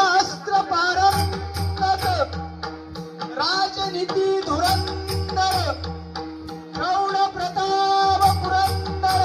अस्त्र पारंगत राजनीती धुरंदर प्रौढ प्रताप पुरंदर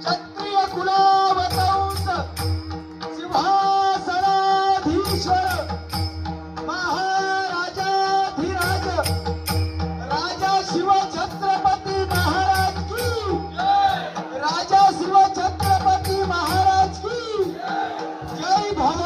क्षत्रिय कुलावतंस सिंहासनाधीश्वर महाराजाधिराज राजा शिव छत्रपती महाराज की। राजा शिव छत्रपती महाराज की। जय भवा